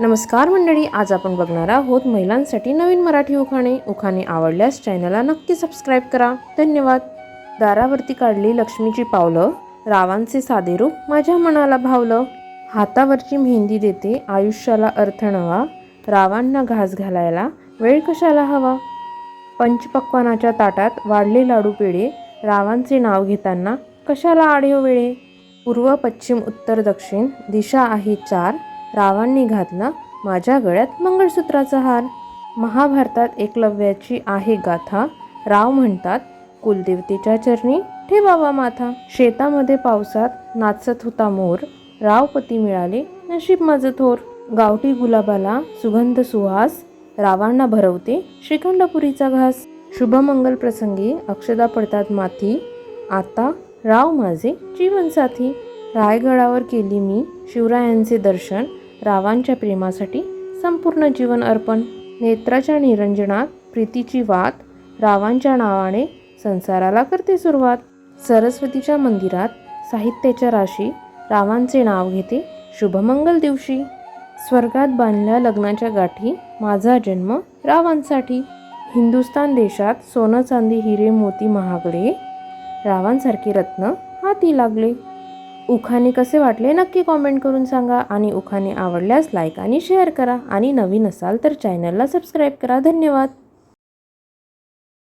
नमस्कार मंडळी आज आपण बघणार आहोत महिलांसाठी नवीन मराठी उखाणे. उखाणे आवडल्यास चॅनलला नक्की सबस्क्राईब करा. धन्यवाद. दारावरती काढली लक्ष्मीची पावलं रावांचे साधे रूप माझ्या मनाला भावलं. हातावरची मेहंदी देते आयुष्याला अर्थ नवा. रावांना घास घालायला वेळ कशाला हवा? पंचपक्वानाच्या ताटात वाढले लाडू पेढे रावांचे नाव घेताना कशाला आढेव वेळे पूर्व पश्चिम उत्तर दक्षिण दिशा आहे चार. रावांनी घातला माझ्या गळ्यात मंगळसूत्राचा हार. महाभारतात एकलव्याची आहे गाथा. राव म्हणतात कुलदेवतेच्या चरणी ठेवावा माथा. शेतामध्ये पावसात नाचत होता मोर. रावपती मिळाले नशीब माझं थोर. गावठी गुलाबाला सुगंध सुहास. रावांना भरवते श्रीखंडपुरीचा घास. शुभमंगल प्रसंगी अक्षदा पडतात माथी. आता राव माझे जीवनसाथी. रायगडावर केली मी शिवरायांचे दर्शन रावांच्या प्रेमासाठी संपूर्ण जीवन अर्पण. नेत्राच्या निरंजनात प्रीतीची वात रावांच्या नावाने संसाराला करते सुरुवात. सरस्वतीच्या मंदिरात साहित्याच्या राशी रावांचे नाव घेते शुभमंगल दिवशी. स्वर्गात बांधल्या लग्नाच्या गाठी माझा जन्म रावांसाठी. हिंदुस्तान देशात सोनं चांदी हिरे मोती महागडे. रावांसारखे रत्न हाती लागले. उखाणे कसे वाटले नक्की कॉमेंट करून सांगा आणि उखाणे आवडल्यास लाईक आणि शेअर करा. आणि नवीन असाल तर चॅनलला सबस्क्राईब करा. धन्यवाद.